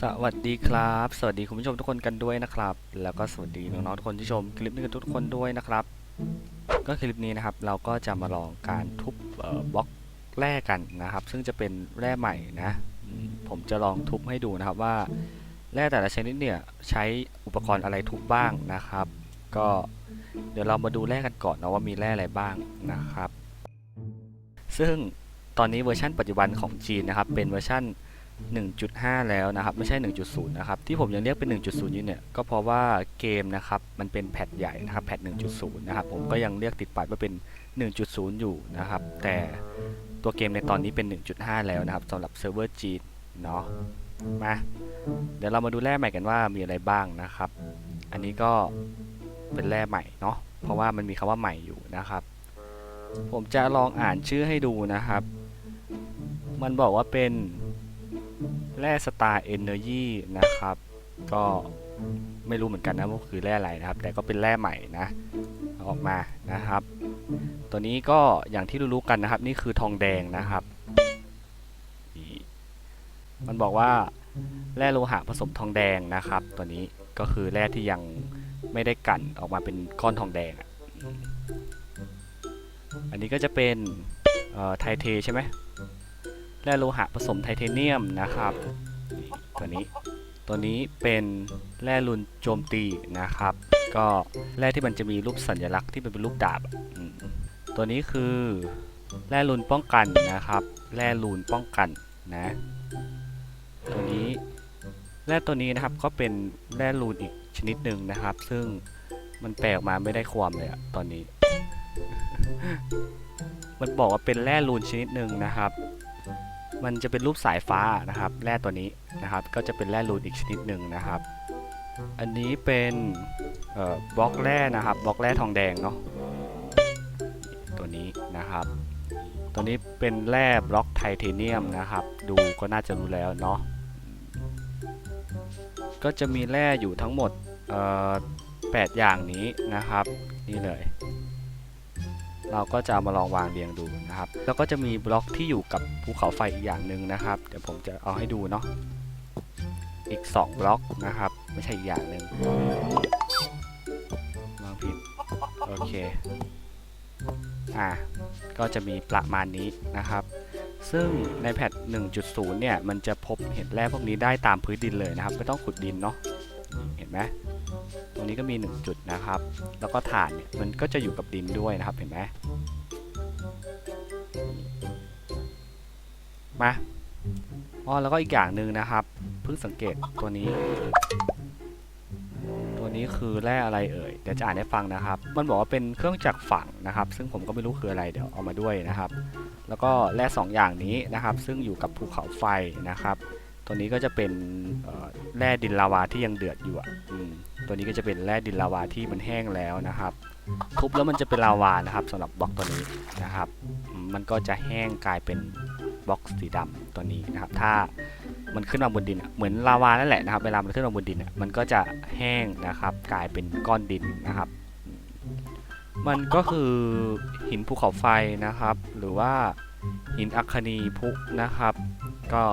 สวัสดีครับ สวัสดีคุณผู้ชมทุกคนกันด้วยนะครับ แล้วก็สวัสดีน้องๆทุกคนที่ชมคลิปนี้กันทุกคนด้วยนะครับ ก็คลิปนี้นะครับเราก็จะมาลองการทุบบล็อกแร่กันนะครับ ซึ่งจะเป็นแร่ใหม่นะผมจะลองทุบให้ดูนะครับว่าแร่แต่ละชนิดเนี่ยใช้อุปกรณ์อะไรทุบบ้างนะครับ ก็เดี๋ยวเรามาดูแร่กันก่อนนะว่ามีแร่อะไรบ้างนะครับ ซึ่งตอนนี้เวอร์ชันปัจจุบันของจีนนะครับเป็นเวอร์ชัน 1.5 แล้วนะครับ ไม่ใช่ 1.0 นะครับ ที่ผมยังเรียกเป็น 1.0 อยู่เนี่ย ก็เพราะว่าเกมนะครับ มันเป็นแพทใหญ่นะครับ แพท 1.0 นะครับ ผมก็ยังเรียกติดปากว่าเป็น 1.0 อยู่นะครับ แต่ตัวเกมในตอนนี้เป็น 1.5 แล้วนะครับสำหรับเซิร์ฟเวอร์จีนเนาะ มา เดี๋ยวเรามาดูแร่ใหม่กันว่ามีอะไรบ้างนะครับ อันนี้ก็เป็นแร่ใหม่เนาะ เพราะว่ามันมีคำว่าใหม่อยู่นะครับ ผมจะลองอ่านชื่อให้ดูนะครับ มันบอกว่าเป็น แร่สตาร์เอเนอร์จีนะครับ ก็ไม่รู้เหมือนกันนะว่าคือแร่อะไรนะครับ แต่ก็เป็นแร่ใหม่นะออกมานะครับ ตัวนี้ก็อย่างที่รู้ๆกันนะครับ นี่คือทองแดงนะครับ มันบอกว่าแร่โลหะผสมทองแดงนะครับ ตัวนี้ก็คือแร่ที่ยังไม่ได้กลั่นออกมาเป็นก้อนทองแดงอ,อันนี้ก็จะเป็นไทเทใช่ไหม ร่โลหะผสมไทเทเนียมนะครับ ตัวนี้ ตัวนี้เป็นแร่ลุนโจมตีนะครับ ก็แร่ที่มันจะมีรูปสัญลักษณ์ที่เป็นรูปดาบ ตัวนี้คือแร่ลุนป้องกันนะครับ แร่ลูนป้องกันนะ ตัวนี้แร่ตัวนี้นะครับก็เป็นแร่ลูนอีกชนิดหนึ่งนะครับ ซึ่งมันแปลออกมาไม่ได้ความเลยอะตอนนี้ มันบอกว่าเป็นแร่ลูนชนิดหนึ่งนะครับ มันจะเป็นรูปสายฟ้านะครับแร่ตัวนี้นะครับ ก็จะเป็นแร่รูนอีกชนิดหนึ่งนะครับ อันนี้เป็นบล็อกแร่นะครับบล็อกแร่ทองแดงเนาะตัวนี้นะครับ ตัวนี้เป็นแร่บล็อกไทเทเนียมนะครับ ดูก็น่าจะรู้แล้วเนาะก็จะมีแร่อยู่ทั้งหมดเอ่อแปดอย่างนี้นะครับ นี่เลย เราก็จะามาลองวางเรียงดูนะครับ แล้วก็จะมีบล็อกที่อยู่กับภูเขาไฟอีกอย่างหนึ่งนะครับ เดี๋ยวผมจะเอาให้ดูเนาะ อีก 2 บล็อกนะครับ ไม่ใช่อีกอย่างหนึ่งวางผิด โอเค อ่า ก็จะมีประมาณนี้นะครับ ซึ่งในแพท1.0 เนี่ย มันจะพบเห็นแร่พวกนี้ได้ตามพื้นดินเลยนะครับ ไม่ต้องขุดดินเนาะ เห็นไหม ตรงนี้ก็มี 1 จุดนะครับ แล้วก็ฐานเนี่ยมันก็จะอยู่กับดินด้วยนะครับเห็นไหมมาอ๋อแล้วก็อีกอย่างหนึ่งนะครับ เพิ่งสังเกตตัวนี้ ตัวนี้คือแร่อะไรเอ่ยเดี๋ยวจะอ่านให้ฟังนะครับ มันบอกว่าเป็นเครื่องจักรฝังนะครับ ซึ่งผมก็ไม่รู้คืออะไรเดี๋ยวเอามาด้วยนะครับ แล้วก็แร่สองอย่างนี้นะครับ ซึ่งอยู่กับภูเขาไฟนะครับ ตัวนี้ก็จะเป็นแร่ดินลาวาที่ยังเดือดอยู่อะตัวนี้ก็จะเป็นแร่ดินลาวาที่มันแห้งแล้วนะครับ ทุบแล้วมันจะเป็นลาวานะครับสำหรับบล็อกตัวนี้นะครับ มันก็จะแห้งกลายเป็นบล็อกสีดำตัวนี้นะครับ ถ้ามันขึ้นมาบนดินเหมือนลาวานั่นแหละนะครับ เวลามันขึ้นมาบนดินมันก็จะแห้งนะครับ กลายเป็นก้อนดินนะครับ มันก็คือหินภูเขาไฟนะครับ หรือว่าหินอัคคนีพุนะครับ ก็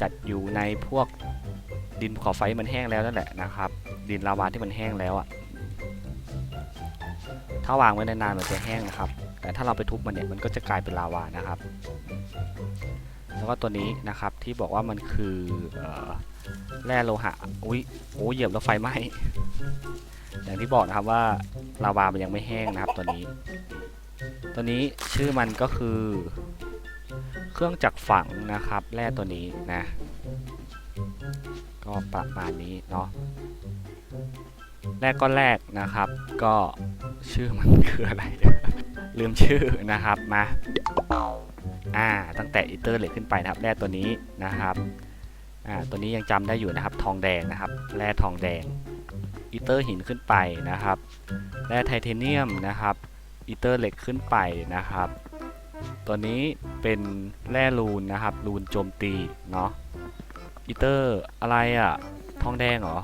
จัดอยู่ในพวกดินภูเขาไฟมันแห้งแล้วนั่นแหละนะครับ ดินลาวาที่มันแห้งแล้วอะถ้าวางไว้นานๆมันจะแห้งนะครับ แต่ถ้าเราไปทุบมันเนี่ยมันก็จะกลายเป็นลาวานะครับ แล้วก็ตัวนี้นะครับที่บอกว่ามันคือเอ่อแร่โลหะอุ้ยโอ้เหยียบแล้วไฟไหม้อย่างที่บอกนะครับว่าลาวามันยังไม่แห้งนะครับตัวนี้ ตัวนี้ชื่อมันก็คือ เครื่องจักรฝังนะครับแร่ตัวนี้นะ ก็ประมาณนี้เนาะแรกก้อนแรกนะครับ ก็ชื่อมันคืออะไร ลืมชื่อนะครับมาอ่าตั้งแต่อีเตอร์เหล็กขึ้นไปนะครับแร่ตัวนี้นะครับอ่าตัวนี้ยังจำได้อยู่นะครับ ทองแดงนะครับแร่ทองแดงอีเตอร์หินขึ้นไปนะครับแร่ไทเทเนียมนะครับอีเตอร์เหล็กขึ้นไปนะครับ ตัวนี้เป็นแร่ลูนนะครับลูนโจมตีเนาะอีเตอร์อะไรอะ่ะทองแดงเหรอ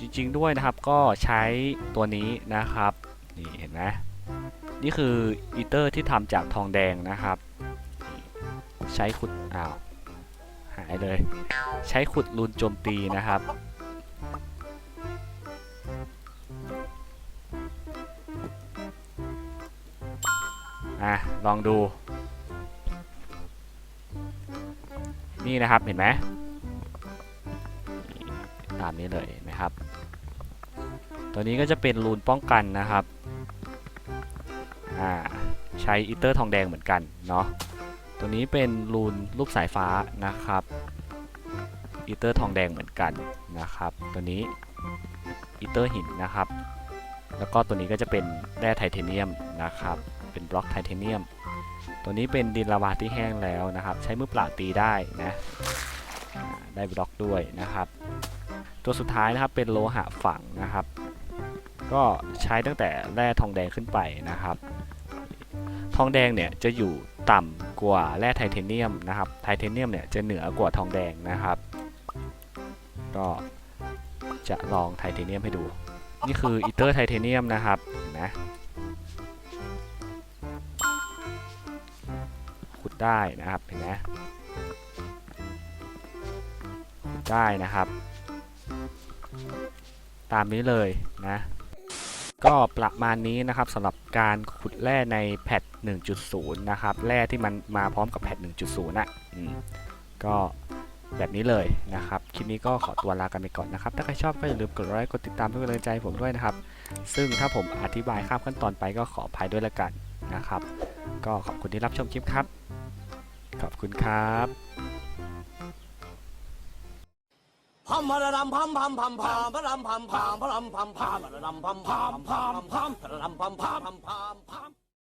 จริงๆด้วยนะครับก็ใช้ตัวนี้นะครับ นี่เห็นไหมนี่คืออีเตอร์ที่ทำจากทองแดงนะครับ ใช้ขุดอ้าวหายเลย ใช้ขุดรูนโจมตีนะครับอะลองดู นี่นะครับเห็นไหมตามนี้เลยนไหมครับ ตัวนี้ก็จะเป็นรูนป้องกันนะครับใช้อีเตอร์ทองแดงเหมือนกันเนาะตัวนี้เป็นรูนรูปสายฟ้านะครับอีเตอร์ทองแดงเหมือนกันนะครับ ตัวนี้อีเตอร์หินนะครับ แล้วก็ตัวนี้ก็จะเป็นแร่ไทเทเนียมนะครับ เป็นบล็อกไทเทเนียม ตัวนี้เป็นดินลาวาที่แห้งแล้วนะครับ ใช้มือเปล่าตีได้นะได้บล็อกด้วยนะครับ ตัวสุดท้ายนะครับเป็นโลหะฝังนะครับ ก็ใช้ตั้งแต่แร่ทองแดงขึ้นไปนะครับ ทองแดงเนี่ยจะอยู่ต่ำกว่าแร่ไทเทเนียมนะครับ ไทเทเนียมเนี่ยจะเหนือกว่าทองแดงนะครับ ก็จะลองไทเทเนียมให้ดู นี่คืออีเตอร์ไทเทเนียมนะครับนะ ได้นะครับเห็นไหมได้นะครับ ตามนี้เลยนะก็ประมาณนี้นะครับสำหรับการขุดแร่ในแพท 1.0 นะครับแร่ที่มันมาพร้อมกับแพท 1.0น่ะก็แบบนี้เลยนะครับ คลิปนี้ก็ขอตัวลากันไปก่อนนะครับ ถ้าใครชอบก็อย่าลืมกดไลค์กดติดตามเพื่อเป็นกำลังใจผมด้วยนะครับ ซึ่งถ้าผมอธิบายข้ามขั้นตอนไปก็ขออภัยด้วยละกันนะครับ ก็ขอบคุณที่รับชมคลิปครับ ขอบคุณครับพัมพะระดำพัมพัมพัมพามพะรำพัมพามพะรำพัมพามพะระดำพัมพามพามพามพะระดำพัมพามพามพาม